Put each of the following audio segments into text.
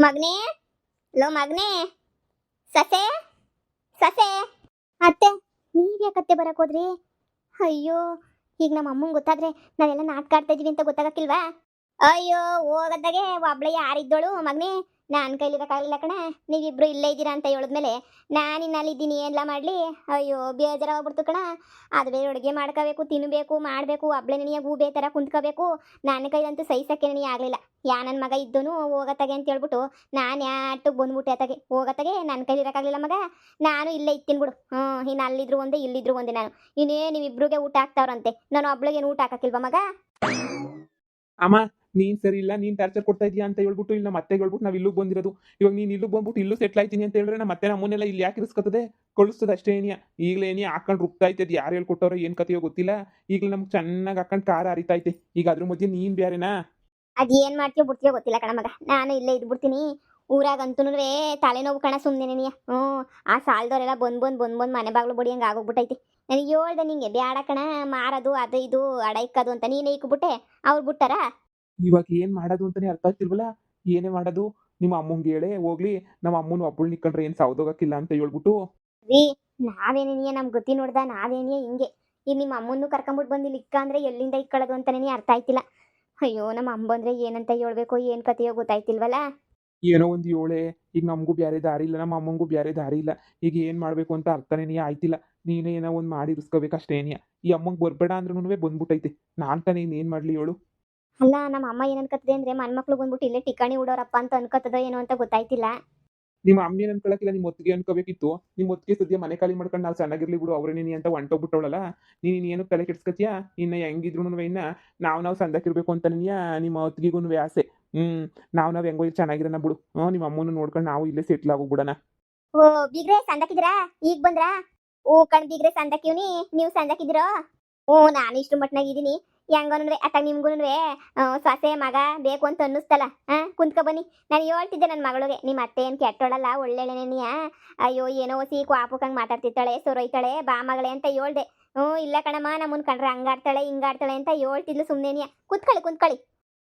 ಮಗ್ನೇ? Low ಮಗನೇ? ಸಸೆ? ಸಸೆ? ಅತ್ತೆ ನೀವ್ ಯಾಕತ್ತೆ ಬರಕ್ ಹೋದ್ರಿ? ಅಯ್ಯೋ, ಈಗ ನಮ್ಮ ಅಮ್ಮಂಗ್ ಗೊತ್ತಾದ್ರೆ ನಾವೆಲ್ಲ ನಾಟಕ ಆಡ್ತಾ ಇದೀವಿ ಅಂತ ಗೊತ್ತಾಗಕ್ಕಿಲ್ವಾ? ಅಯ್ಯೋ ಹೋಗದ್ದಾಗೆ ಒಬ್ಳ ಯಾರಿದ್ದೋಳು ಮಗ್ನೇ? ನಾನು ಕೈಲಿರೋಕ್ಕಾಗಲಿಲ್ಲ ಕಣ. ನೀವಿಬ್ರು ಇಲ್ಲೇ ಇದ್ದೀರಾ ಅಂತ ಹೇಳಿದ್ಮೇಲೆ ನಾನು ಇನ್ನಲ್ಲಿದ್ದೀನಿ ಎಲ್ಲ ಮಾಡಲಿ? ಅಯ್ಯೋ, ಬೇಜಾರಾಗ್ಬಿಡ್ತು ಕಣ. ಅದು ಬೇರೆ ಅಡುಗೆ ಮಾಡ್ಕೋಬೇಕು ತಿನ್ನಬೇಕು ಮಾಡಬೇಕು ಅಬ್ಳೆ ನೆನೆಯ ಹೂ ಥರ ಕುಂತ್ಕೋಬೇಕು. ನನ್ನ ಕೈಲಂತೂ ಸಹಿಸಕ್ಕೆ ನನಗೆ ಆಗಲಿಲ್ಲ. ಯಾ ನನ್ನ ಮಗ ಇದ್ದನು, ಹೋಗತ್ತಾಗೆ ಅಂತ ಹೇಳ್ಬಿಟ್ಟು ನಾನು ಯಾಟು ಬಂದ್ಬಿಟ್ಟೆ ಅತ್ತಾಗೆ. ಹೋಗತ್ತಾಗೆ ನನ್ನ ಕೈಲಿರೋಕ್ಕಾಗಲಿಲ್ಲ ಮಗ. ನಾನು ಇಲ್ಲೇ ಇತ್ತೀನಿ ಬಿಡು. ಹ್ಞೂ ಇನ್ನು ಅಲ್ಲಿದ್ರು ಒಂದೇ, ಇಲ್ಲಿದ್ರು ಒಂದೇ ನಾನು. ಇನ್ನೇ ನೀವಿಬ್ರಿಗೆ ಊಟ ಹಾಕ್ತಾವ್ರಂತೆ. ನಾನು ಒಬ್ಳಿಗೆ ಊಟ ಹಾಕಕ್ಕಿಲ್ವಾ ಮಗ? ಅಮ್ಮ ನೀನ್ ಸರಿ ಇಲ್ಲ, ನೀನ್ ಟಾರ್ಚರ್ ಕೊಡ್ತಾ ಇದೀಯಾ ಅಂತ ಹೇಳ್ಬಿಟ್ಟು ಇಲ್ಲ ಮತ್ತೆ ಹೇಳ್ಬಿಟ್ಟು ನಾವು ಇಲ್ಲಿಗೆ ಬಂದಿರೋದು. ಇವಾಗ ನೀನ್ ಇಲ್ಲಿಗೆ ಬಂದ್ಬಿಟ್ಟು ಇಲ್ಲೂ ಸೆಟ್ಲ್ ಆಯ್ತೀನಿ ಅಂತ ಹೇಳಿದ್ರೆ ನಮ್ಮ ಮತ್ತೆ ನಮ್ಮನ್ನೆಲ್ಲ ಇಲ್ಲಿ ಯಾಕೆ ಇರಿಸ್ಕೊತದೆ? ಕಳಿಸ್ತದೆ ಅಷ್ಟೇ ಏನಿಯ. ಈಗಲೇ ಏನಿ ಹಾಕೊಂಡು ಐತೆ ಯಾರು ಹೇಳ್ಕೊಟ್ಟವ್ರೋ ಏನ್ ಕಥೆಯೋ ಗೊತ್ತಿಲ್ಲ. ಈಗಲೇ ನಮ್ಗೆ ಚೆನ್ನಾಗಿ ಹಾಕೊಂಡು ಕಾರ ಹರಿತೈತೆ ಈಗ ಅದ್ರ ಮಧ್ಯೆ ನೀನ್ ಬ್ಯಾರೇನಾ? ಅದ್ ಏನ್ ಮಾಡ್ತೀಯೋ ಬಿಡ್ತೀಯೋ ಗೊತ್ತಿಲ್ಲ ಕಣ ಮಗ. ನಾನು ಇಲ್ಲೇ ಇದ್ಬಿಡ್ತೀನಿ. ಊರಾಗಂತೂ ತಲೆನೋವು ಕಣ ಸುಮ್ಮನೆ ನೀ ಹ್ಞೂ, ಆ ಸಾಲದವರೆಲ್ಲ ಬಂದ್ ಬಂದ್ ಬಂದ್ ಬಂದ್ ಮನೆ ಬಾಗ್ಲು ಬಡಿಯಂಗೆ ಆಗೋಗ್ಬಿಟ್ಟೈತಿ. ನನಗೆ ಹೇಳ್ದೆ ನಿಂಗೆ, ಬ್ಯಾಡ ಕಣ, ಮಾರೋದು, ಅದು ಇದು, ಅಡ ಅಂತ ನೀನೇ ಇಕ್ಬಿಟ್ಟೆ. ಅವ್ರು ಬಿಟ್ಟಾರ? ಇವಾಗ ಏನ್ ಮಾಡೋದು ಅಂತಾನೆ ಅರ್ಥ ಆಗ್ತಿಲ್ವಲ್ಲ? ಏನೇ ಮಾಡೋದು? ನಿಮ್ಮ ಅಮ್ಮಂಗೆ ಹೇಳೇ ಹೋಗ್ಲಿ ನಮ್ಮ ಅಮ್ಮನ ಒಬ್ಬಳು ನಿಕ್ಕೊಂಡ್ರೆ ಏನ್ ಸಾವ್ದೋಗಕ್ಕಿಲ್ಲ ಅಂತ ಹೇಳ್ಬಿಟ್ಟು. ರೀ ನಾವೇನೇನಿಯ ನಮ್ ಗತಿ ನೋಡ್ದ ನಾವೇನಿಯ ಹಿಂಗೆ. ಈ ನಿಮ್ಮ ಅಮ್ಮನ್ನು ಕರ್ಕೊಂಬಿಟ್ಟು ಬಂದಿಲ್ಲ ಇಕ್ಕ ಅಂದ್ರೆ ಎಲ್ಲಿಂದ ಇಕ್ಕಳದು ಅಂತಾನೆ ಅರ್ಥ ಆಯ್ತಿಲ್ಲ. ಅಯ್ಯೋ ನಮ್ಮ ಅಮ್ಮ ಅಂದ್ರೆ ಏನಂತ ಹೇಳ್ಬೇಕು ಏನ್ ಕತೆಯೋ ಗೊತ್ತಾಯ್ತಿಲ್ವಲ್ಲ? ಏನೋ ಒಂದು ಏಳೆ ಈಗ ನಮಗೂ ಬೇರೆ ದಾರಿ ಇಲ್ಲ ನಮ್ಮ ಅಮ್ಮಂಗೂ ಬೇರೆ ದಾರಿ ಇಲ್ಲ. ಈಗ ಏನ್ ಮಾಡ್ಬೇಕು ಅಂತ ಅರ್ಥನೇ ಆಯ್ತಿಲ್ಲ. ನೀನೇ ಏನೋ ಒಂದ್ ಮಾಡಿ ಇರಿಸ್ಕೋಬೇಕು ಅಷ್ಟೇನಿಯ ಈ ಅಮ್ಮಂಗೆ ಬರ್ಬೇಡ ಅಂದ್ರೂ ಬಂದ್ಬಿಟ್ಟೈತೆ ನಾನ್ ತಾನೇ ಏನ್ ಮಾಡ್ಲಿ ಹೇಳು. ಅಲ್ಲ ನಮ್ಮ ಅಮ್ಮ ಏನ್ ಅನ್ಕತ್ತದೆ ಅಂದ್ರೆ ಮನ್ಮಕ್ಳು ಬಂದ್ಬಿಟ್ಟು ಇಲ್ಲೇ ಟಿಕಾಣಿ ಉಡೋರಪ್ಪ ಅಂತ ಅನ್ಕತ್ತದ ಏನೋ ಅಂತ ಗೊತ್ತಾಯ್ತಿಲ್ಲ. ನಿಮ್ಮ ಅಮ್ಮ ಏನ್ ಅನ್ಕೊಳಕಿಲ್ಲ ನಿಮ್ಮ ಒತ್ತಿಗೆ ಅನ್ಕೋಬೇಕಿತ್ತು. ನಿಮ್ಮ ಒತ್ತಿಗೆ ಸದ್ಯ ಮನೆ ಖಾಲಿ ಮಾಡ್ಕೊಂಡು ನಾವು ಚೆನ್ನಾಗಿರ್ಲಿ ಬಿಡು ಅವ್ರ ನೀನು ಅಂತ ಹೊಂಟೋಗ್ಬಿಟ್ಟವಳಲ್ಲ. ನೀನ್ ಏನು ತಲೆ ಕೆಡ್ಸ್ಕತಿಯಾ? ಇನ್ನ ಹೆಂಗಿದ್ರು ಇನ್ನ ನಾವ್ ನಾವು ಸಂದಕ್ಕಿರ್ಬೇಕು ಅಂತ ನಿಮ್ಮ ಒತ್ತಿಗೆಗೂ ಆಸೆ. ಹ್ಮ್ ನಾವ್ ನಾವ್ ಹೆಂಗೋ ಇಲ್ಲಿ ಚೆನ್ನಾಗಿರೋಣ ಬಿಡು. ಹ್ಮ್ ನಿಮ್ಮ ಅಮ್ಮನ ನೋಡ್ಕೊಂಡು ನಾವು ಇಲ್ಲೇ ಸೆಟ್ಲ್ ಆಗೋಗ್ಬಿಡಣ. ಓ ಬೀಗ್ರೆ ಸಂದಕ್ಕಿದ್ರಾ ಈಗ ಬಂದ್ರಾ? ಓ ಕಣ್ ಬೀಗ್ರೆ ಸಂದಕ್ಕಿವ್ನಿ ನೀವು ಸಂದಕ್ಕಿದ್ರೋ ಓ ನಾನು ಇಷ್ಟು ಮಟ್ನಾಗ ಇದೀನಿ. ಹೆಂಗೋನ್ವೆ ಅತ್ತ ನಿಮ್ಗೂನ್ವೆ ಸೊಸೆ, ಮಗ ಬೇಕು ಅಂತ ಅನ್ನಿಸ್ತಲ್ಲ ಹಾ ಕುಂತ್ಕೊ ಬನ್ನಿ. ನಾನು ಹೇಳ್ತಿದ್ದೆ ನನ್ನ ಮಗಳಿಗೆ ನಿಮ್ಮ ಅತ್ತೆ ಏನು ಕೆಟ್ಟೋಳಲ್ಲ ಒಳ್ಳೆಳೆನೆನಿಯ ಅಯ್ಯೋ, ಏನೋ ಸಿ ಕ್ವಾಪಕ್ಕಂಗೆ ಮಾತಾಡ್ತಿರ್ತಾಳೆ ಸೊರೊಯ್ತಾಳೆ ಬಾ ಮಗಳೇ ಅಂತ ಹೇಳ್ದೆ. ಹ್ಞೂ, ಇಲ್ಲ ಕಣಮ್ಮ, ನಮ್ಮನ್ ಕಂಡ್ರೆ ಹಂಗಾಡ್ತಾಳೆ, ಹಿಂಗಾಡ್ತಾಳೆ ಅಂತ ಹೇಳ್ತಿದ್ಲು ಸುಮ್ಮನೆನಿಯ ಕುತ್ಕೊಳ್ಳಿ, ಕುಂತ್ಕೊಳ್ಳಿ.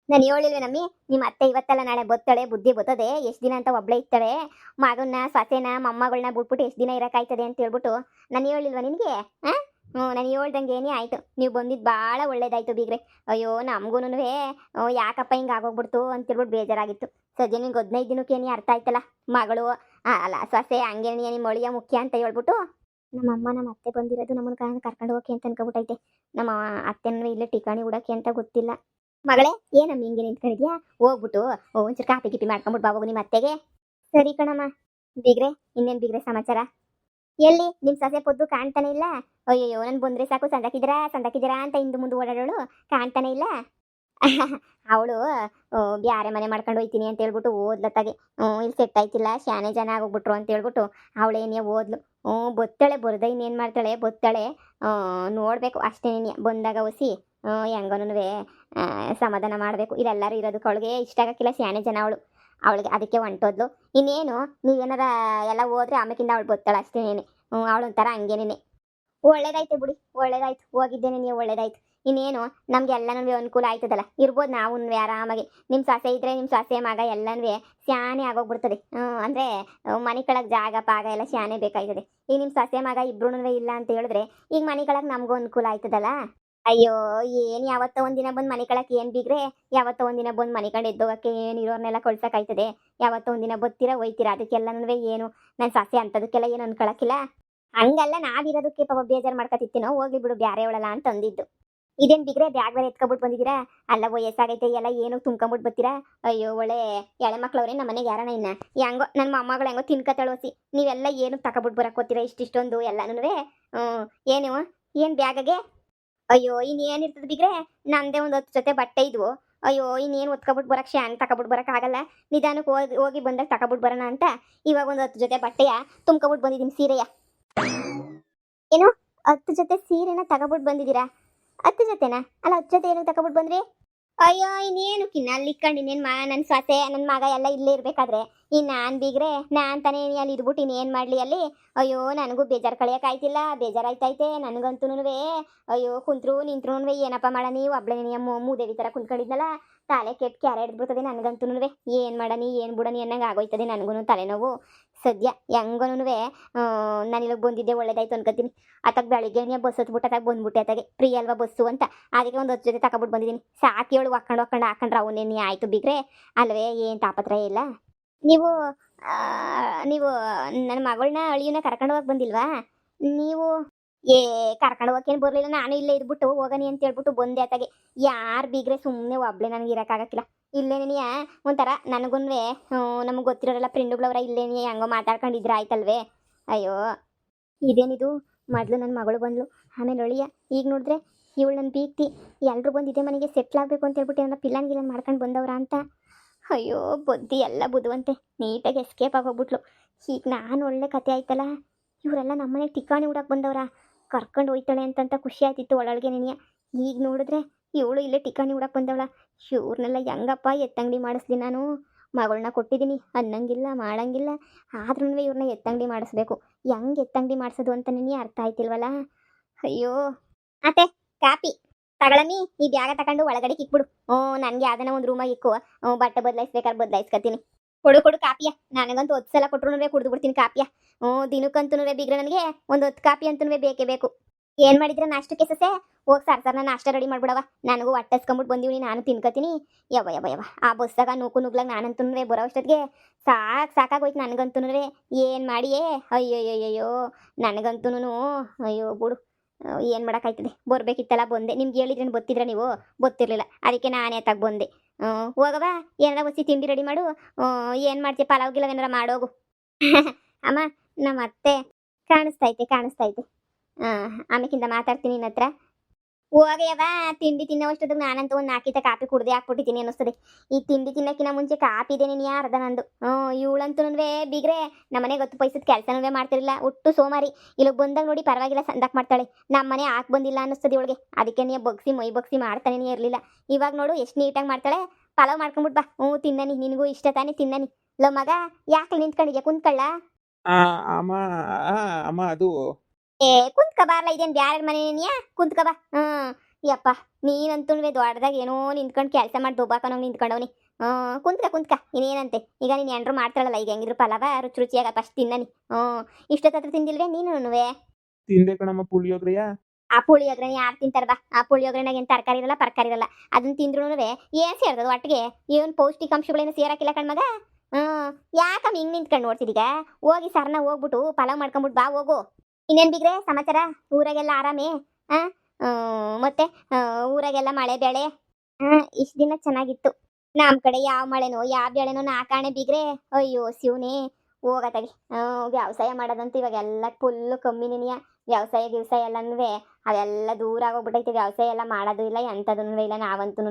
ನಾನು ಹೇಳಿಲ್ವೇ ನಮ್ಮಿ ನಿಮ್ಮ ಅತ್ತೆ ಇವತ್ತಲ್ಲ ನಾಳೆ ಬತ್ತಾಳೆ, ಬುದ್ಧಿ ಬತ್ತದೆ, ಎಷ್ಟು ದಿನ ಅಂತ ಒಬ್ಳೆ ಇರ್ತಾಳೆ, ಮಗನ್ನ, ಸೊಸೆನ ಮೊಮ್ಮಗಳನ್ನ ಬಿಟ್ಬಿಟ್ಟು ಎಷ್ಟು ದಿನ ಇರೋಕ್ಕಾಯ್ತದೆ ಅಂತ ಹೇಳ್ಬಿಟ್ಟು ನಾನು ಹೇಳಿಲ್ವಾ ನಿನಗೆ ಹಾಂ ಹ್ಞೂ, ನಾನು ಹೇಳ್ದಂಗೆ ಏನೇ ಆಯಿತು. ನೀವು ಬಂದಿದ್ದು ಭಾಳ ಒಳ್ಳೇದಾಯ್ತು ಬೀಗ್ರೆ. ಅಯ್ಯೋ ನಮಗೂ ಯಾಕಪ್ಪ ಹಿಂಗೆ ಆಗೋಗ್ಬಿಡ್ತು ಅಂತೇಳ್ಬಿಟ್ಟು ಬೇಜಾರಾಗಿತ್ತು. ಸದ್ಯ ನಿಂಗೆ ಹದಿನೈದು ದಿನಕ್ಕೆ ಏನೇ ಅರ್ಥ ಆಯ್ತಲ್ಲ? ಮಗಳು ಅಲ್ಲ, ಸೊಸೆ ಹಂಗೆ ನಿಮ್ಮ ಒಳಿಯ ಮುಖ್ಯ ಅಂತ ಹೇಳ್ಬಿಟ್ಟು ನಮ್ಮ ಅಮ್ಮ ನಮ್ಮ ಅತ್ತೆ ಬಂದಿರೋದು ನಮ್ಮನ್ನ ಕಾರಣ ಕರ್ಕೊಂಡು ಹೋಗಿ ಅಂತ ಅನ್ಕೊಬಿಟ್ಟೈತೆ. ನಮ್ಮ ಅತ್ತೆನೂ ಇಲ್ಲೇ ಟಿಕಾಣಿ ಉಡಕ್ಕೆ ಅಂತ ಗೊತ್ತಿಲ್ಲ. ಮಗಳೇ, ಏನಮ್ಮ ಹಿಂಗೆ ನಿಂತ್ಕೊಂಡಿದ್ಯಾ? ಹೋಗ್ಬಿಟ್ಟು, ಒಂಚೂರು ಕಾಪಿ ಗಿಪಿ ಮಾಡ್ಕೊಂಬಿಟ್ಟು ಬಾ ಹೋಗು ನಿಮ್ಮ ಅತ್ತೆಗೆ. ಸರಿ ಕಣಮ್ಮ. ಬೀಗ್ರೆ, ಇನ್ನೇನು ಬಿಗ್ರೆ ಸಮಾಚಾರ? ಎಲ್ಲಿ? ನಿಮ್ ಸೊಸೆ ಪೊದ್ದು ಕಾಣ್ತಾನೆ ಇಲ್ಲ? ಅಯ್ಯಯ್ಯೋ, ನನ್ ಬಂದ್ರೆ ಸಾಕು ಸಂದಕಿದ್ದೀರಾ ಸಂದಕಿದಿರಾ ಅಂತ ಹಿಂದೆ ಮುಂದೆ ಓಡಾಡೋಳು, ಕಾಣ್ತಾನೆ ಇಲ್ಲ? ಅವಳು ಬ್ಯಾರೆ ಮನೆ ಮಾಡ್ಕೊಂಡು ಹೋಯ್ತೀನಿ ಅಂತ ಹೇಳ್ಬಿಟ್ಟು ಓದ್ಲತ್ತಾಗೆ. ಹ್ಞೂ, ಇಲ್ಲಿ ಸೆಟ್ ಆಯ್ತಿಲ್ಲ, ಶಾನೆ ಜನ ಆಗೋಗ್ಬಿಟ್ರು ಅಂತ ಹೇಳ್ಬಿಟ್ಟು ಅವಳೇನೇ ಓದ್ಲು. ಹ್ಞೂ, ಬತ್ತಾಳೆ, ಬರದ ಇನ್ನೇನು ಮಾಡ್ತಾಳೆ? ಬತ್ತಾಳೆ. ನೋಡಬೇಕು ಅಷ್ಟೇನೇ ಬಂದಾಗ ಒಸಿ ಹೆಂಗನೂ ಸಮಾಧಾನ ಮಾಡಬೇಕು. ಇಲ್ಲೆಲ್ಲರೂ ಇರೋದಕ್ಕೆ ಅವಳಿಗೆ ಇಷ್ಟ ಆಗಕ್ಕಿಲ್ಲ, ಶಾನೆ ಜನ ಅವಳು. ಅವಳಿಗೆ ಅದಕ್ಕೆ ಹೊಂಟೋದ್ಲು. ಇನ್ನೇನು ನೀವೇನಾರ ಎಲ್ಲ ಹೋದ್ರೆ ಆಮೇಕಿಂದ ಅವಳು ಬರ್ತಾಳೆ ಅಷ್ಟೇನೇನೆ ಅವಳೊಂಥರ ಹಂಗೇನೇನೆ ಒಳ್ಳೇದಾಯ್ತು ಬಿಡಿ, ಒಳ್ಳೇದಾಯ್ತು. ಹೋಗಿದ್ದೇನೆ ನೀವು, ಒಳ್ಳೇದಾಯ್ತು. ಇನ್ನೇನು, ನಮ್ಗೆ ಎಲ್ಲನೂ ಅನುಕೂಲ ಆಯ್ತದಲ್ಲ? ಇರ್ಬೋದು ನಾವು ಆರಾಮಾಗಿ. ನಿಮ್ಮ ಸೊಸೆ ಇದ್ರೆ ನಿಮ್ಮ ಸೊಸೆ ಮಗ ಎಲ್ಲನೂ ಶ್ಯಾನೆ ಆಗೋಗ್ಬಿಡ್ತದೆ. ಅಂದ್ರೆ ಮನೆ ಕೆಳಗೆ ಜಾಗ, ಪಾಗ ಎಲ್ಲ ಶ್ಯಾನೆ ಬೇಕಾಯ್ತದೆ. ಈಗ ನಿಮ್ಮ ಸೊಸೆ ಮಗ ಇಬ್ರು ಇಲ್ಲ ಅಂತ ಹೇಳಿದ್ರೆ, ಈಗ ಮನೆ ಕೆಳಗೆ ನಮಗೂ ಅನುಕೂಲ ಆಯ್ತದಲ್ಲ? ಅಯ್ಯೋ, ಏನ್ ಯಾವತ್ತ ಒಂದಿನ ಬಂದ್ ಮನೆ ಕಳಕ್ಕೆ ಏನ್ ಬಿಗ್ರೆ? ಯಾವತ್ತ ಒಂದಿನ ಬಂದ್ ಮನೆ ಕಂಡು ಎದ್ದೋಗಕ್ಕೆ ಏನು ಇರೋರ್ನೆಲ್ಲ ಕಳ್ಸಕ್ಕಾಯ್ತದೆ? ಯಾವತ್ತ ಒಂದಿನ ಬತ್ತೀರಾ ಒಯ್ತೀರಾ? ಅದಕ್ಕೆಲ್ಲನೂ ಏನು? ನನ್ನ ಸೊಸೆ ಅಂತದಕ್ಕೆಲ್ಲ ಏನು ಅನ್ಕೊಳಕಿಲ್ಲ ಹಂಗಲ್ಲ, ನಾವಿರೋದಕ್ಕೆ ಪಾಪ ಬೇಜಾರು ಮಾಡ್ಕೊತಿತ್ತೀನೋ? ಹೋಗ್ಲಿ ಬಿಡು ಬ್ಯಾರೆ ಅವಳಲ್ಲ ಅಂತ ಅಂದಿದ್ದು. ಇದೇನ್ ಬಿಗ್ರೆ? ಬ್ಯಾಗ್ ಬೇರೆ ಎತ್ಕೊಬಿಟ್ಟು ಬಂದಿದ್ದೀರಾ? ಅಲ್ಲ, ವಯಸ್ಸಾಗೈತೆ, ಎಲ್ಲ ಏನು ತುಂಬ್ಕೊಂಬಿಟ್ಟು ಬರ್ತೀರಾ ಅಯ್ಯೋ, ಒಳ್ಳೆ ಎಳೆ ಮಕ್ಳವ್ರೆ, ನಮ್ಮ ಮನೆಗೆ ಯಾರನ ಇನ್ನ? ಹೆಂಗೋ ನನ್ನ ಮೊಮ್ಮಗಳು ಹೆಂಗೋ ತಿನ್ಕತಳೋಸಿ ನೀವೆಲ್ಲ ಏನು ತಕೊಬಿಟ್ಟು ಬರಕೋತೀರಾ ಇಷ್ಟಿಷ್ಟೊಂದು ಎಲ್ಲನೂ ಹ್ಞೂ ಏನು? ಏನು ಬ್ಯಾಗಗೆ? ಅಯ್ಯೋ ಇನ್ನೇನಿರ್ತದೆ ಬಿಗ್ರೆ? ನಂದೇ ಒಂದು ಹತ್ತು ಜೊತೆ ಬಟ್ಟೆ ಇದ್ವು. ಅಯ್ಯೋ, ಇನ್ನೇನು ಒತ್ಕೊಬಿಟ್ಟು ಬರಕ್ಕೆ ಶ್ಯಾನ್ ತಕೊಬಿಟ್ಟು ಬರಕ್ಕೆ ಆಗಲ್ಲ. ನಿಧಾನಕ್ಕೆ ಹೋಗಿ ಹೋಗಿ ಬಂದಾಗ ತಕೊಬಿಟ್ಟು ಬರೋಣ ಅಂತ ಇವಾಗ ಒಂದು ಹತ್ತು ಜೊತೆ ಬಟ್ಟೆಯ ತುಂಬ್ಕೊಬಿಟ್ಟು ಬಂದಿದ್ದೀನಿ ಸೀರೆಯ. ಏನು? ಹತ್ತು ಜೊತೆ ಸೀರೆನ ತಗೊಬಿಟ್ಟು ಬಂದಿದ್ದೀರಾ ಹತ್ತು ಜೊತೆನಾ? ಅಲ್ಲ, ಹತ್ತು ಜೊತೆ ಏನಕ್ಕೆ ತಗೊಬಿಟ್ಟು ಬಂದ್ರಿ? ಅಯ್ಯೋ ಇನ್ನೇನು ಕಿನ್ನ ಅಲ್ಲಿ ಇಕ್ಕಂಡು ಇನ್ನೇನು ಮಾ ನನ್ನ ಸೊಸೆ ನನ್ನ ಮಗ ಎಲ್ಲ ಇಲ್ಲೇ ಇರಬೇಕಾದ್ರೆ. ಇನ್ನು ನಾನು ಬೀಗ್ರೆ, ನಾನು ತಾನೇ ಅಲ್ಲಿ ಇದ್ಬಿಟ್ಟು ಇನ್ನೇನು ಮಾಡಲಿ ಅಲ್ಲಿ? ಅಯ್ಯೋ, ನನಗೂ ಬೇಜಾರು ಕಳಿಯೋಕ್ಕಾಯ್ತಿಲ್ಲ ಬೇಜಾರಾಯ್ತೈತೆ ನನಗಂತೂ ಅಯ್ಯೋ, ಕುಂತ್ರು ನಿಂತ್ರು ಏನಪ್ಪ ನೀ ಮೂದೇವಿ ಥರ ಕುಂತ್ಕೊಂಡಿದ್ನಲ್ಲ, ತಲೆ ಕೆಟ್ಟ ಕ್ಯಾರೆ ಹಿಡ್ಬಿಡ್ತದೆ ನನಗಂತೂ ಏನು ಮಾಡನಿ ಏನು ಬಿಡನಿ ಅನ್ನಂಗೆ ಆಗೋಯ್ತದೆ ನನಗೂ ತಲೆನೋವು. ಸದ್ಯ ಹೆಂಗನೂ ನಾನು ಇಲ್ಲಿಗೆ ಬಂದಿದ್ದೆ, ಒಳ್ಳೇದಾಯ್ತು ಅನ್ಕೋತೀನಿ ಅತ್ತಾಗ ಬೆಳಿಗ್ಗೆ ಬಸ್ ಹತ್ಬಿಟ್ಟು ಅತ್ತಾಗ ಬಂದ್ಬಿಟ್ಟೆ ಅತ್ತಾಗೆ. ಫ್ರೀ ಅಲ್ವಾ ಬಸ್ಸು ಅಂತ? ಅದಕ್ಕೆ ಒಂದು ಹತ್ತು ಜೊತೆ ತಗೊಬಿಟ್ಟು ಬಂದಿದ್ದೀನಿ. ಸಾಕಿ ಹೇಳು, ಒಕ್ಕಂಡು ಒಕ್ಕಂಡು, ಹಾಕೊಂಡ್ರೆ ಅವನೇನಿ ಆಯ್ತು ಬಿಗ್ರೆ. ಅಲ್ವೇ, ಏನು ತಾಪತ್ರ ಇಲ್ಲ? ನೀವು ನೀವು ನನ್ನ ಮಗಳನ್ನ ಅಳಿಯನ್ನ ಕರ್ಕೊಂಡು ಹೋಗಿ ಬಂದಿಲ್ವಾ? ನೀವು, ಏ, ಕರ್ಕೊಂಡು ಹೋಗಕ್ಕೇನು ಬರಲಿಲ್ಲ. ನಾನು ಇಲ್ಲೇ ಇದ್ಬಿಟ್ಟು ಹೋಗನಿ ಅಂತ ಹೇಳ್ಬಿಟ್ಟು ಬಂದೆ ಅತ್ತಾಗೆ ಯಾರು ಬೀಗ್ರೆ ಸುಮ್ಮನೆ ಒಬ್ಳೆ ನನಗೆ ಇರೋಕ್ಕಾಗಕ್ಕಿಲ್ಲ ಇಲ್ಲೇನಿಯ ಒಂಥರ ನನಗೂ ನಮಗೆ ಗೊತ್ತಿರೋರೆಲ್ಲ ಫ್ರೆಂಡುಗಳವ್ರ ಇಲ್ಲೇನಿ ಹಂಗೋ ಮಾತಾಡ್ಕೊಂಡಿದ್ರೆ ಆಯ್ತಲ್ವೇ? ಅಯ್ಯೋ, ಇದೇನಿದು? ಮೊದಲು ನನ್ನ ಮಗಳು ಬಂದ್ಲು. ಆಮೇಲೆ ಒಳಿಯ ಈಗ ನೋಡಿದ್ರೆ ಇವಳು ನನ್ನ ಬೀಗ್ತಿ ಎಲ್ಲರೂ ಬಂದಿದೆ ಮನೆಗೆ ಸೆಟ್ಲ್ ಆಗಬೇಕು ಅಂತ ಹೇಳ್ಬಿಟ್ಟು ಏನಾರ ಪಿಲ್ಲನ್ ಗಿಲ್ಲನ್ ಮಾಡ್ಕೊಂಡು ಬಂದವ್ರ ಅಂತ. ಅಯ್ಯೋ, ಬುದ್ಧಿ ಎಲ್ಲ ಬುದುವಂತೆ ನೀಟಾಗಿ ಎಸ್ಕೇಪ್ ಆಗೋಗ್ಬಿಟ್ಲು. ಈಗ ನಾನು ಒಳ್ಳೆ ಕತೆ ಆಯ್ತಲ್ಲ? ಇವರೆಲ್ಲ ನಮ್ಮನೆ ಟಿಕಾಣಿ ಉಡಕ್ಕೆ ಬಂದವ್ರ? ಕರ್ಕೊಂಡು ಹೋಯ್ತಾಳೆ ಅಂತಂತ ಖುಷಿ ಆಯ್ತಿತ್ತು ಒಳಗೆ ನೆನೆಯ ಈಗ ನೋಡಿದ್ರೆ ಇವಳು ಇಲ್ಲೇ ಟಿಕಾಣಿ ಉಡಕ್ಕೆ ಬಂದವಳ. ಇವ್ರನ್ನೆಲ್ಲ ಹೆಂಗಪ್ಪ ಎತ್ತಂಗಡಿ ಮಾಡಿಸ್ಲಿ ನಾನು? ಮಗಳನ್ನ ಕೊಟ್ಟಿದ್ದೀನಿ ಅನ್ನಂಗಿಲ್ಲ, ಮಾಡಂಗಿಲ್ಲ. ಆದ್ರೂ ಇವ್ರನ್ನ ಎತ್ತಂಗಡಿ ಮಾಡಿಸ್ಬೇಕು. ಹೆಂಗೆ ಎತ್ತಂಗಡಿ ಮಾಡಿಸೋದು ಅಂತ ನಿನಗೆ ಅರ್ಥ ಆಯ್ತಿಲ್ವಲ್ಲ? ಅಯ್ಯೋ. ಅತ್ತೆ ಕಾಪಿ ತಗೊಳಮಿ ಈ ಬ್ಯಾಗ ತಗೊಂಡು ಒಳಗಡೆ ಕಿಕ್ಬಿಡು ಹ್ಞೂ, ನನಗೆ ಯಾವ್ದನ ಒಂದು ರೂಮಾಗಿ ಇಕ್ಕು. ಬಟ್ಟೆ ಬದಲಾಯಿಸ್ಬೇಕಾದ್ರೆ ಬದಲಾಯಿಸ್ಕೊತೀನಿ. ಕೊಡು ಕೊಡು ಕಾಪಿಯ. ನನಗಂತೂ ಹತ್ತು ಸಲ ಕೊಟ್ಟರು ಕುಡಿದು ಬಿಡ್ತೀನಿ ಕಾಪಿಯ. ಹ್ಞೂ ದಿನಕ್ಕಂತೂ ಬಿಗ್ರೆ ನನಗೆ ಒಂದು ಹೊತ್ತು ಕಾಪಿ ಅಂತೂ ಬೇಕೇ ಬೇಕು. ಏನು ಮಾಡಿದ್ರೆ ನಾಷ್ಟಕ್ಕೆ ಸಸೆ? ಹೋಗಿ ಸರ್ ಸರ್ನ ನಾಷ್ಟ ರೆಡಿ ಮಾಡ್ಬಿಡವ ನನಗೂ ಒಟ್ಟಸ್ಕೊಂಬಿಟ್ಟು ಬಂದೀವಿ ನಾನು ತಿನ್ಕೋತೀನಿ ಯವ ಯವ ಯವ ಆ ಬಸ್ಸಾಗ ನೂಕು ನುಗ್ಲಾಗ ನಾನಂತೂ ಬರೋ ಅಷ್ಟೊತ್ತಿಗೆ ಸಾಕು ಸಾಕಾಗೋಯ್ತು ನನಗಂತೂ ಏನು ಮಾಡಿಯೇ? ಅಯ್ಯೋ ಅಯ್ಯೋ ನನಗಂತೂ ಅಯ್ಯೋ, ಬಿಡು. ಏನು ಮಾಡೋಕ್ಕಾಯ್ತದೆ? ಬರಬೇಕಿತ್ತಲ್ಲ, ಬಂದೆ. ನಿಮ್ಗೆ ಹೇಳಿದ್ರೆ ಗೊತ್ತಿದ್ರೆ ನೀವು? ಗೊತ್ತಿರಲಿಲ್ಲ. ಅದಕ್ಕೆ ನಾನೇ ತಗ್ ಬಂದೆ. ಹೋಗವಾ ಏನಾರ ಒಸಿ ತಿಂಡಿ ರೆಡಿ ಮಾಡು. ಏನು ಮಾಡ್ತೀಯ ಪಲಾವ್ ಗಿಲಾವ್ ಏನಾರ ಮಾಡೋಗು. ಅಮ್ಮ ನಮ್ಮ ಅತ್ತೆ ಕಾಣಿಸ್ತೈತೆ ಕಾಣಿಸ್ತೈತೆ ಆಮೇಕಿಂದ ಮಾತಾಡ್ತೀನಿ ನಿನ್ನ ಹತ್ರ ಹೋಗಯ್ಯವ ತಿಂಡಿ ತಿನ್ನೋಷ್ಟೊತ್ತಿಗೆ ನಾನಂತ ಒಂದು ನಾಕಿತ ಕಾಪಿ ಕುಡ್ದೆ ಹಾಕ್ಬಿಟ್ಟಿದ್ದೀನಿ ಅನ್ನಿಸ್ತದೆ. ಈ ತಿಂಡಿ ತಿನ್ನೋಕ್ಕಿಂತ ಮುಂಚೆ ಕಾಪಿ ಇದೆ ನೀನು ಯಾರದ ನಂದು? ಹ್ಞೂ, ಇವಳಂತೂ ಬಿಗ್ರೆ, ನಮ್ಮನೆ ಗೊತ್ತು ಪೈಸದ ಕೆಲಸನೂ ಮಾಡ್ತಿರಲಿಲ್ಲ. ಒಟ್ಟು ಸೋಮಾರಿ. ಇಲ್ಲಿಗೆ ಬಂದಾಗ ನೋಡಿ ಪರವಾಗಿಲ್ಲ, ಸಂದಕ್ ಮಾಡ್ತಾಳೆ. ನಮ್ಮನೆ ಹಾಕ್ ಬಂದಿಲ್ಲ ಅನ್ನಿಸ್ತದೆ ಇವಳಿಗೆ. ಅದಕ್ಕೆ ನೀ ಬಗ್ಸಿ, ಮೈ ಬಗ್ಸಿ ಮಾಡ್ತಾನೆ ಇರಲಿಲ್ಲ. ಇವಾಗ ನೋಡು, ಎಷ್ಟು ನೀಟಾಗಿ ಮಾಡ್ತಾಳೆ. ಪಲಾವ್ ಮಾಡ್ಕೊಂಬಿಟ್ಟು ಬಾ. ಹ್ಞೂ, ತಿನ್ನನಿ, ನಿನಗೂ ಇಷ್ಟ ತಾನೇ ತಿನ್ನನಿ. ಲೋ ಮಗ, ಯಾಕೆ ನಿಂತ್ಕೊಂಡಿದ್ಯಾ? ಕುಂತ್ಕೊಳ್ಳ? ಅಮ್ಮ ಅಮ್ಮ, ಅದು ಏ ಕುಂತ್ಕ ಬಾರ್ಲ ಇದೇನ್ ಬ್ಯಾರ ಮನೆ ನೀನ್ಯಾ ಕುಂತ್ಕ ಬಾ ಹ್ಮ್. ಯಪ್ಪ ನೀನಂತೂ ದೊಡ್ಡದಾಗ ಏನೋ ನಿಂತ್ಕೊಂಡ್ ಕೆಲಸ ಮಾಡಿ ದುಬ್ಬಾಕನೋ ನಿಂತ್ಕೊಂಡವ್ನಿ. ಹ್ಮ್ ಕುಂತ್ಕ ಕುಂತ್ಕ. ಇನ್ನೇನಂತೆ? ಈಗ ನೀನ್ ಎಂಡ್ರು ಮಾಡ್ತಾಳಲ್ಲ ಈಗ ಹೆಂಗಿದ್ರು ಪಲಾವ ರುಚಿ ರುಚಿಯಾಗ ಫಸ್ಟ್ ತಿನ್ನನಿ. ಹ್ಮ್. ಇಷ್ಟೊತ್ತತ್ರ ತಿಂದಿಲ್ವೇ ನೀನು ತಿಂದೆ ಕಣಮ್ಮ ಪುಳಿಯೋಗ್ರೆಯ ಆ ಪುಳಿಯೋಗ್ರೆ ಯಾರು ತಿಂತಾರ ಬಾ ಆ ಪುಳಿಯೋಗ್ರೆನಾಗ ಏನು ತರಕಾರಿ ಇರಲ್ಲ ತರಕಾರಿ ಇರಲ್ಲ. ಅದನ್ನ ತಿಂದ್ರು ಏನ್ ಸೇರ್ತದ ಒಟ್ಟಿಗೆ? ಏನು ಪೌಷ್ಟಿಕಾಂಶಗಳೇನು ಸೇರಕ್ಕಿಲ್ಲ ಕಣ್ಮಗ ಹ್ಮ್. ಯಾಕಮ್ಮ ಹಿಂಗ್ ನಿಂತ್ಕೊಂಡು ನೋಡ್ತಿದೀಗ? ಹೋಗಿ ಸರ್ನ ಹೋಗ್ಬಿಟ್ಟು ಪಲಾವ್ ಮಾಡ್ಕೊಂಬಿಟ್ಟು ಬಾ ಹೋಗು. ಇನ್ನೇನ್ ಬಿಗ್ರೆ ಸಮಾಚಾರ? ಊರಾಗೆಲ್ಲ ಆರಾಮೇ? ಆ? ಮತ್ತೆ ಊರಾಗೆಲ್ಲ ಮಳೆ ಬೆಳೆ? ಇಷ್ಟ ದಿನ ಚೆನ್ನಾಗಿತ್ತು. ನಮ್ ಕಡೆ ಯಾವ ಮಳೆನೋ, ಯಾವ ಬೆಳೆನೋ ನಾಕಾಣೆ ಬಿಗ್ರೆ. ಅಯ್ಯೋ ಶಿವನೇ ಹೋಗತ್ತಾಗಿ ವ್ಯವಸಾಯ ಮಾಡೋದಂತ ಇವಾಗ ಎಲ್ಲ ಕಮ್ಮಿ ಕಮ್ಮಿನಿಯ ವ್ಯವಸಾಯ ಗಿವಸಾಯ ಎಲ್ಲನೂ ಅವೆಲ್ಲ ದೂರ ಆಗೋಗ್ಬಿಟ್ಟೈತೆ ವ್ಯವಸಾಯ ಎಲ್ಲ ಮಾಡೋದು ಇಲ್ಲ ಎಂಥದೂ ಇಲ್ಲ ನಾವಂತೂ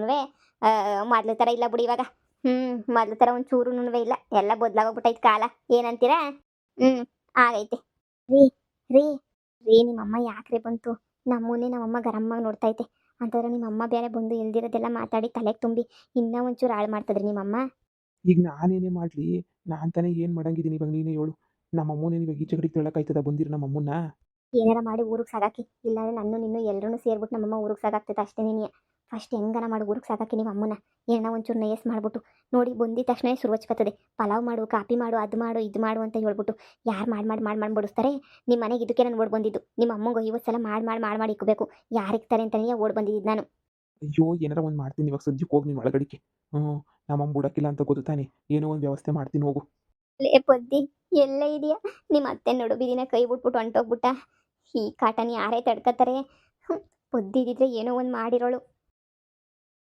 ಮೊದ್ಲ ತರ ಇಲ್ಲ ಬಿಡಿ ಇವಾಗ. ಹ್ಮ್, ಮೊದ್ಲ ತರ ಒಂದು ಚೂರು ಇಲ್ಲ. ಎಲ್ಲ ಬದಲಾಗೋಗ್ಬಿಟ್ಟೈತೆ ಕಾಲ. ಏನಂತೀರಾ? ಹ್ಮ್, ಆಗೈತೆ. ರೀ ರೀ ನಿಮ್ಮಮ್ಮ ಯಾಕ್ರೆ ಬಂತು? ನಮ್ಮನ್ನೇ ನಮ್ಮಮ್ಮ ಗರಮ್ಮಾಗಿ ನೋಡ್ತೈತೆ. ಅಂತಂದ್ರೆ ನಿಮ್ಮಮ್ಮ ಬೇರೆ ಬಂದು ಇಲ್ದಿರೋದೆಲ್ಲ ಮಾತಾಡಿ ತಲೆಗೆ ತುಂಬಿ ಇನ್ನೂ ಒಂಚೂರು ಹಾಳು ಮಾಡ್ತದ್ರಿ ನಿಮ್ಮಮ್ಮ? ಈಗ ನಾನೇನೇ ಮಾಡ್ಲಿ? ನಾನು ತಾನೇ ಏನ್ ಮಾಡಂಗಿದ್ದೀನಿ ಇವಾಗ ನೀನೇ ಹೇಳು. ನಮ್ಮ ಅಮ್ಮನೇ ಇವಾಗ ಈಚೆ ಕಡೆಗೆ ಆಯ್ತದ ಬಂದಿರ ನಮ್ಮ ಅಮ್ಮನ್ನ ಏನಾರ ಮಾಡಿ ಊರಿಗೆ ಸಾಗಾಕಿ. ಇಲ್ಲಾಂದ್ರೆ ನನ್ನ ನಿನ್ನೂ ಎಲ್ಲರೂ ಸೇರ್ಬಿಟ್ಟು ನಮ್ಮಮ್ಮ ಊರಿಗೆ ಸಾಗಾಗ್ತೈತೆ ಅಷ್ಟೇ ನೀನು. ಫಸ್ಟ್ ಹೆಂಗನ ಮಾಡು ಊರಿಗೆ ಸಾಕಕ್ಕೆ ನಿಮ್ಮ ಅಮ್ಮನ ಏನೋ ಒಂಚೂರು ನಯಸ್ ಮಾಡ್ಬಿಟ್ಟು ನೋಡಿ ಬಂದಿದ ತಕ್ಷಣ ಶುರು ಹಚ್ಕೊತದೆ ಪಲಾವ್ ಮಾಡು ಕಾಪಿ ಮಾಡು ಅದು ಮಾಡು ಇದು ಮಾಡು ಅಂತ ಹೇಳ್ಬಿಟ್ಟು ಯಾರು ಮಾಡಿ ಮಾಡಿ ಮಾಡಿ ಮಾಡಿ ಬಡಿಸ್ತಾರೆ? ನಿಮ್ಮ ಮನೆಗೆ ಇದಕ್ಕೆ ನಾನು ಓಡ್ ಬಂದಿದ್ದು. ನಿಮ್ಮ ಅಮ್ಮಂಗೆ ಐವತ್ತು ಸಲ ಮಾಡಿ ಮಾಡಿ ಮಾಡಿ ಮಾಡಿ ಇಕ್ಕಬೇಕು ಯಾರು ಇಕ್ತಾರೆ ಅಂತಲೇ ಓಡ್ ಬಂದಿದ್ದು ನಾನು. ಅಯ್ಯೋ ಏನಾರ ಒಂದು ಮಾಡ್ತೀನಿ ಇವಾಗ ಸದ್ಯಕ್ಕೆ ಹೋಗಿ ನೀನು ಒಳಗಡಿಕೆ. ಹ್ಞೂ ನಮ್ಮಮ್ಮ ಬಿಡಕ್ಕಿಲ್ಲ ಅಂತ ಗೊತ್ತಾನೆ ಏನೋ ಒಂದು ವ್ಯವಸ್ಥೆ ಮಾಡ್ತೀನಿ ಹೋಗು. ಲೇ ಪದ್ದಿ ಎಲ್ಲ ಇದೆಯಾ? ನಿಮ್ಮ ಅತ್ತೆ ನೋಡು ಬಿದಿನ ಕೈ ಬಿಟ್ಬಿಟ್ಟು ಹೊಂಟೋಗ್ಬಿಟ್ಟ. ಈ ಕಾಟನ್ ಯಾರೇ ತಡ್ಕತ್ತಾರೆ? ಹ್ಮ್, ಪದ್ದಿ ಇದ್ದಿದ್ರೆ ಏನೋ ಒಂದು ಮಾಡಿರೋಳು.